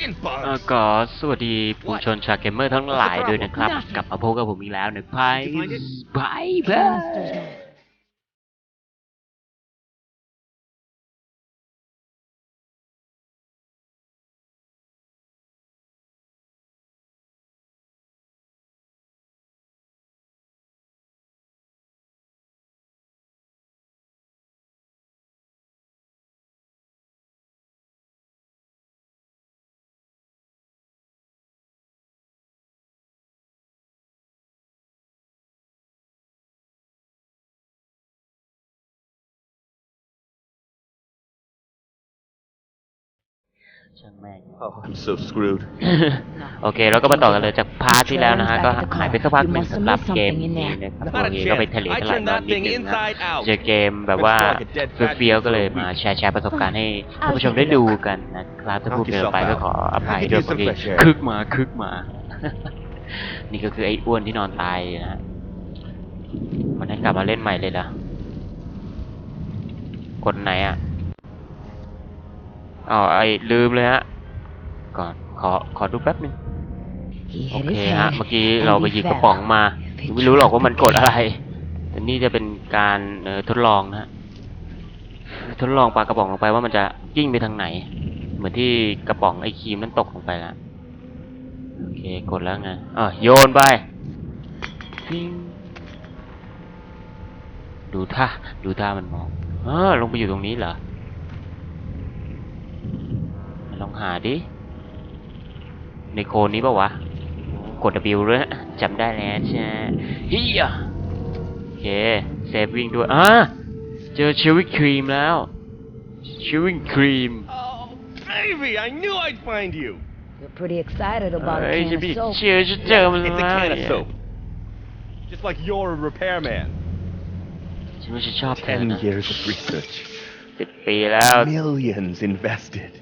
Fucking เอ่อ bugs. ก็สวัสดีผู้ชนชาวเกมเมอร์ทั้งหลายด้วยนะครับ กลับมาพบกับผมอีกแล้วในไพ่ไพ่เบอร์ ช่างแม่ง Oh, I'm so screwed. โอเค เราก็มาต่อกันเลยจากพาร์ทที่แล้วนะฮะ ก็หายไปสักพักหนึ่งสำหรับเกมนี้นะครับ Not โอ a เคก็ไป chance. ทะเล I ทลาย turned นอน that นิด thing นึงนะ inside out. เจอเกมแบบว่า Looks like a dead fat เฟี้ยวๆ piece of ก็เลย meat. มาแชร์แชร์ประสบการณ์ให้ท่านผู้ชมได้ดูกันนะครับถ้าพูดเกินไปก็ขออภัยด้วย I could use บาง some ที fresh air. คึกมาคึกมา นี่ก็คือไอ้อ้วนที่นอนตายนะฮะมันให้กลับมาเล่นใหม่เลยเหรอกดไหนอะ อ๋อไอ้ลืมเลยฮะ ก่อนขอขอดูแป๊บนึง He โอ hit เค his ฮะ head เมื่อกี้ and เราไป he หยิบกระ fell. ป๋องมา ไม่รู้หรอกว่ามันกดอะไร แต่นี่จะเป็นการเอ่อทดลองนะฮะทดลองปากกระป๋องลงไปว่ามันจะกิ้งไปทางไหน เหมือนที่กระป๋องไอครีมนั้นตกลงไปแล้วโอเคกดแล้วไงอะโยนไปปิ้งดูท่าดูท่ามันมองเออลงไปอยู่ตรงนี้เหรอ ลองหาดิ ในโคนนี้ปะวะ กด W ด้วยนะจำได้แล้วใช่ไหมฮิยะโอเคเซฟวิ่งด้วยอะเจอชิวิครีมแล้วชิวิครีม Oh, baby, I knew I'd find you. You're pretty excited about เฮ้ย a ฉัน can ไม่ of soap. เชื่อฉันเจอมัน It's a แล้ว can of เนี่ย soap. Just like you're a repairman. ฉันไม่ใช่ชอบเธอ Ten นะ years of research. สิบปีแล้ว Millions invested.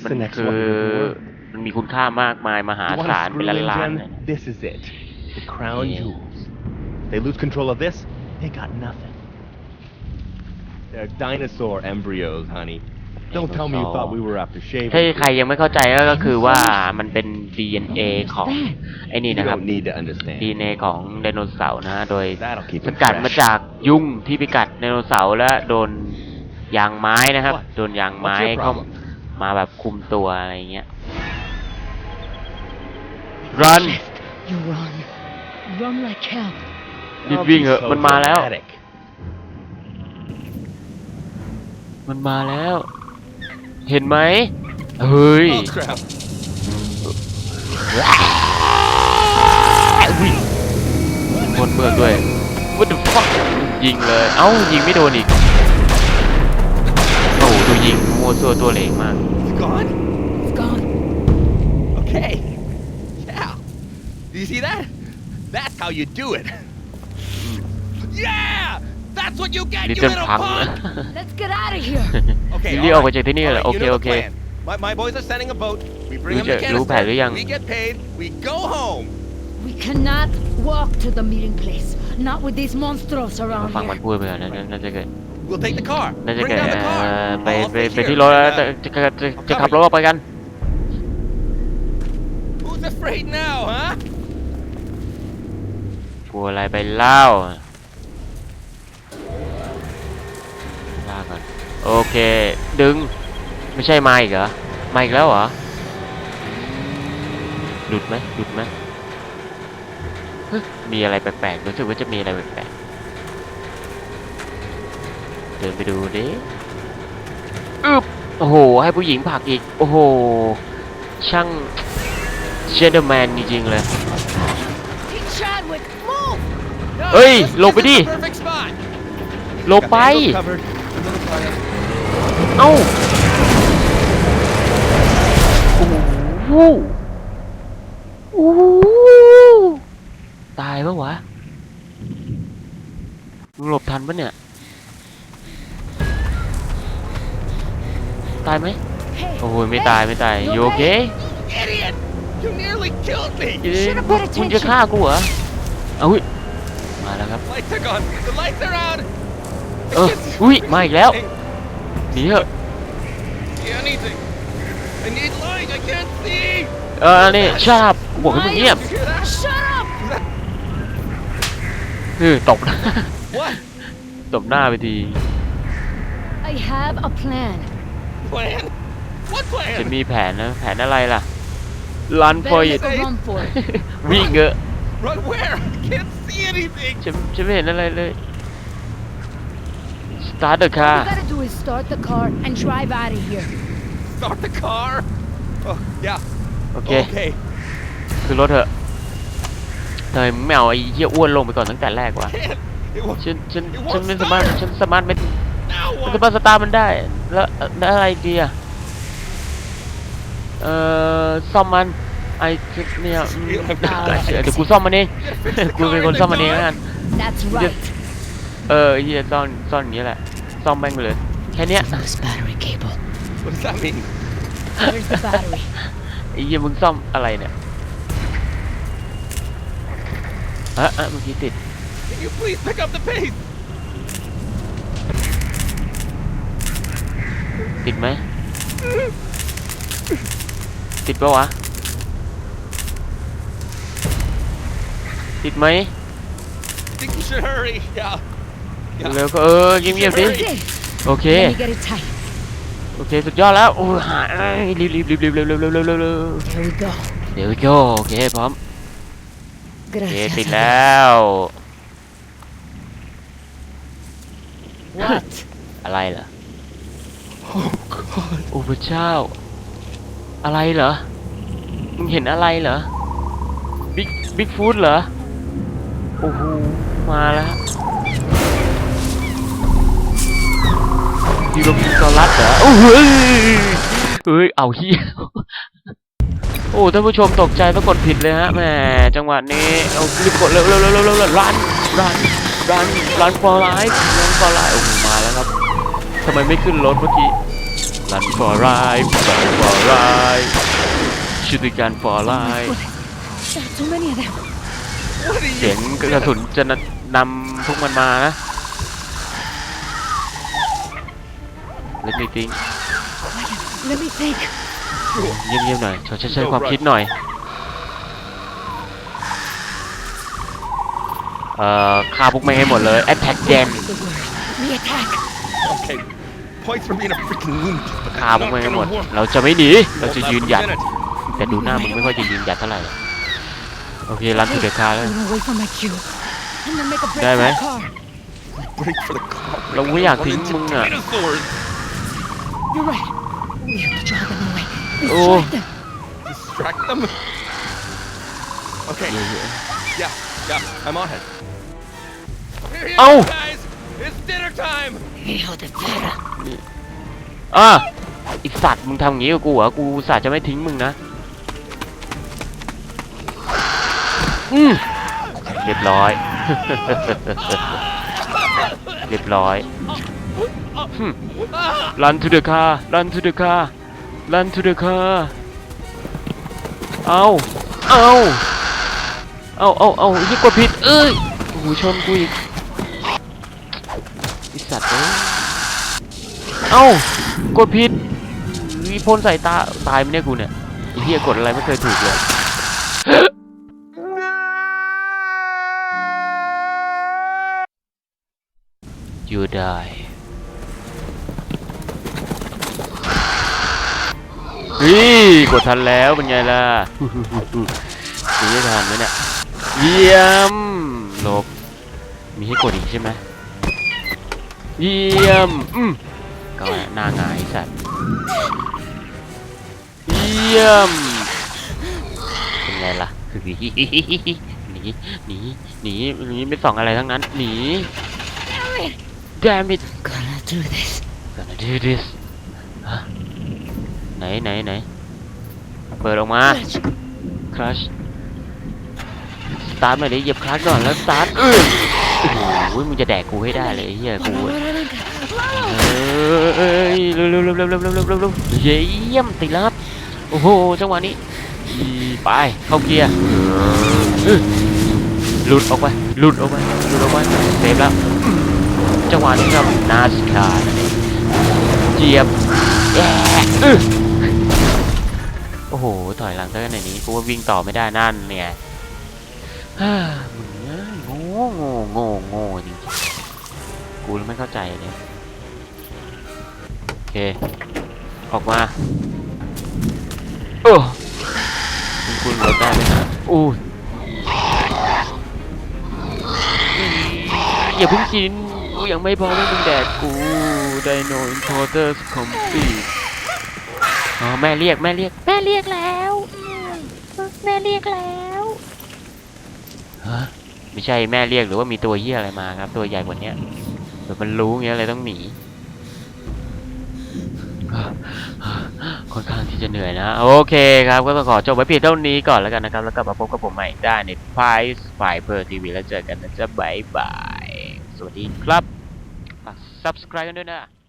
ที่ฉัน It's มั the น next คือ one in the world. มันมีคุณค่ามากมายมหา You ศาล want เป็น to screw ล้าน in, ๆเลย Jen? This is it. The crown Yeah. jewels. They lose control of this, they got nothing. They're dinosaur embryos, honey. Don't tell me you thought we were after shaving. ถ้าใครยังไม่เข้าใจก็ก็คือว่ามันเป็น DNA ของ ไอ้นี่ You นะครับ don't need to understand. DNA ของไดโนเสาร์นะฮะโดย That'll keep ส it กัดมา fresh. จากยุงที่ไปกัดไดโนเสาร์และโดนยางไม้นะครับ What? โดนยางไม้ What's your เข้า problem? มาแบบคุมตัวอะไรเงี้ย run You run. Run like hell. รีบ Don't วิ่ง be เหอะ so มันมาแล้ว dramatic. มันมาแล้ว เห็นไหมเฮ้ย Oh crap. วิ่งบนเมืองด้วย What the fuck ยิงเลย เอ้ายิงไม่โดนอีกโอ้โหดู ยิงมัวตัวตัวเหลงมาก It's gone? It's gone. Okay. Yeah. Do you see that? That's how you do it. Yeah! That's what you get, ลิ you เติ้ล little พัง punk! Let's get out of here. Okay, รีบออกไป alright. จากที่นี่เลย Alright, โอ you เค know โอ the เค plan. My, my boys are sending a boat. We bring รู้ them จะ the รู้แผนหรือยัง canister. We get paid. We go home. We cannot walk to the meeting place. Not with these monsters มา around ฟังมัน here. พูดไปก่อนนะน่าจะเกิด We'll take the car. น่าจะ Bring เกิด down the เอ่ car. อไป I'll ไป stay ไป here. ที่รถแล้ว Uh, จะจะจะจะขับรถออกไปกัน Who's afraid now, huh? กลัวอะไรไปเล่าลาก่อนโอเค ดึง ไม่ใช่มาอีกเหรอมาอีกแล้วเหรอ หลุดไหมหลุดไหมเฮ้ยมีอะไรแปลกๆรู้สึกว่าจะมีอะไรแปลกๆ เดินไปดูดิอึบโอ้โห ให้ผู้หญิงผลักอีก โอ้โห ช่างเชนเดอร์แมนจริงๆเลย Hey, Chadwick, move! No, Hey, this- this หลบไป is ดิ the perfect spot. หลบ Got ไป the angles covered. Under the fire. เอ้า โอ้โหโอ้โหตายปะวะมึงหลบทันปะเนี่ยายไหม Hey, โอ้โหไม่ตายไม่ตายโยเค Idiot! You nearly killed me. Should've paid มึงจะ attention. ฆ่ากูเหรอเอาอุ้ยมาแล้วครับ Lights are gone. The lights are out. เอออุ้ยมาอีกแล้วหนีเถอะ Anything. I need light. I can't see. เออนี่ชาบบอกให้มึงเงียบ You hear that? Shut up! เออตบ What ตบหน้าไปที I have a plan. Plan? What ฉัน plan? มีแผนนะแผนอะไรล่ะ Run for Better it make a run for it. วิ่งเงอะ Run where? I can't see anything. ฉันฉันไม่เห็นอะไรเลย Start the All car you gotta do is start the car and drive out of here. Start the car. Oh yeah. โอเค Okay. คือรถเถอะทำไมมึงไม่เอาไอ้เหี้ยอ้วนลงไปก่อนตั้งแต่แรกวะ Can't. It was ฉันฉันฉันไม่สามารถฉันสามารถไม่ now มัน what? สามารถสตาร์ทมันได้ แล้วแล้วอะไรดีอะเอ่อซ่อมมันไอ้เนี่ยอืมเดี๋ยวกูซ่อมมันเอง กูเป็นคนซ่อมมันเองแล้วกัน That's Just- right. เออไอ้เหี้ยซ่อนซ่อนอย่างนี้แหละซ่อมแม่งไปเลยแค่เนี้ย Loose battery cable. What does that mean? Where's the battery? ไอ้เหี้ยมึงซ่อมอะไรเนี่ยอะอะเมื่อกี้ติด Can you please pick up the pace? ติดไหม ติดปะวะ ติดไหม I think you should hurry. Yeah. Yeah. เร็วก็เออเงียบๆดิ That's it. โอเค Let me get it tight. โอเค สุดยอดแล้ว โอ้ยหายเอ้ยรีบรีบรีบรีบเร็วเร็วเร็วเร็วเร็วเร็ว There we go. เดี๋ยวโยโอเค พร้อม โอเค Gracias. ติดแล้ว What? อะไรเห โอ้พระเจ้า อะไรเหรอ มึงเห็นอะไรเหรอ บิ๊ก บิ๊กฟูดเหรอ โอ้โห มาแล้วดีโรบินซอรัสเหรอโอ้โหเฮ้ย เอาเฮียโอ้ท่านผู้ชมตกใจต้องกดผิดเลยฮะแหมจังหวะนี้เอารีบกดเร็วเร็วเร็วเร็วเร็วรันรันรันรัน for life รัน for life โอ้มาแล้วครับำไมไม่ขึ้นรถเมื่อกี้ Run for life Run for life ชุดการ for life There are too many of them. What are เสียง you? กระสุนจะนำพวกมันมานะ Let me think Let me think. เงียบๆหน่อยชดใช้ใช้ความคิดหน่อย เอ่อฆ่าพวกแม่งให้หมดเลย attack them The word. We attack. Okay. Points for being a freaking lunatic. but ฆ่า that's พวก not แม่งให้หมด gonna work. เราจะไม่หนี เราจะ Won't ยืน last หยัด a minute. แต่ดูหน้ามึงไม่ค่อยจะยืนหยัดเท่าไหร่โอเค รันทูเดคาแล้ว I'm gonna wait for my cue. And then make a break Đây for mày. the car. Break for the car. Đâu có Run อยาก into tính mừng à. Dinosaurs. You're right. We have to drive them away. Oh. Distract them. Distract them. Okay. Yeah. Yeah. I'm on it. Here, here, Oh. guys. It's dinner time. Hijo de perra. อะอีสัตว์มึงทำอย่างงี้กับกูเหรอกูสัตว์จะไม่ทิ้งมึงนะอืมเรียบร้อย เรียบร้อย Run to the car Run to the car Run to the car เอาเอาเอาเอาเอายี่กดผิดเอ้ยโอ้โหชนกูอีกไอสัตว์เอ้ย เอ้ากดผิดมีพ่นใส่ตาตายไหมเนี่ยกูเนี่ยไอ้เหี้ยกดอะไรไม่เคยถูกเลย you die เฮ้ยกดทันแล้วเป็นไงล่ะหนีได้ทันไหมเนี่ยเยี่ยมลบมีให้กดอีกใช่ไหมเยี่ยมอืม ก็หน้าหงายสัตว์เยี่ยมเป็นไงล่ะหนีหนีหนีหนีหนีไม่ส่องอะไรทั้งนั้นหนี damn it Gonna do this. gonna do this ฮะไหนไหนไหนเปิดออกมา Clutch. คลัชสตาร์ทมาดิเหยียบคลัชก่อนแล้วสตาร์ทเออโอ้โหมึงจะแดกกูให้ได้เลยไอ้เฮียกู ยเร็วเร็วเร็วเร็วเร็วเร็วเร็วเร็วเยี่ยมติดแล้วครับโอ้โหจังหวะนี้ไปเข้าเกียร์หลุดออกไปหลุดออกไปหลุดออกไปเซฟแล้วจังหวะนี้ครับนาสคาร์เองเหยียบแย่อื้อถอยหลังซะขนาดนี้กูว่าวิ่งต่อไม่ได้นั่นเนี่ยมึงเอ้ยโง่โง่โง่โง่จริงๆกูไม่เข้าใจเนี่ย เค ออกมา โอ้คุณคุณรถได้ไหมนะอู้ยอย่าเพิ่งกินกูยังไม่พร้อมให้มึงแดกกูไดโนอินโทเตอร์คอมปีอ๋อแม่เรียกแม่เรียก แม่เรียกแล้วอืมแม่เรียกแล้วฮะไม่ใช่แม่เรียกหรือว่ามีตัวเหี้ยอะไรมาครับ ตัวใหญ่กว่าเนี้ยแบบมันรู้เงี้ยเลยต้องหนี อนข้างที่จะเหนื่อยนะ โอเคครับ ก็ต้องขอจบไว้เพียงเท่านี้ก่อนแล้วกันนะครับ แล้วกลับมาพบกับผมใหม่ได้ในไฟส์ไฟเพอร์ทีวีแล้วเจอกันนะจ๊ะบายบาย สวัสดีครับ ฝาก subscribe กันด้วยนะ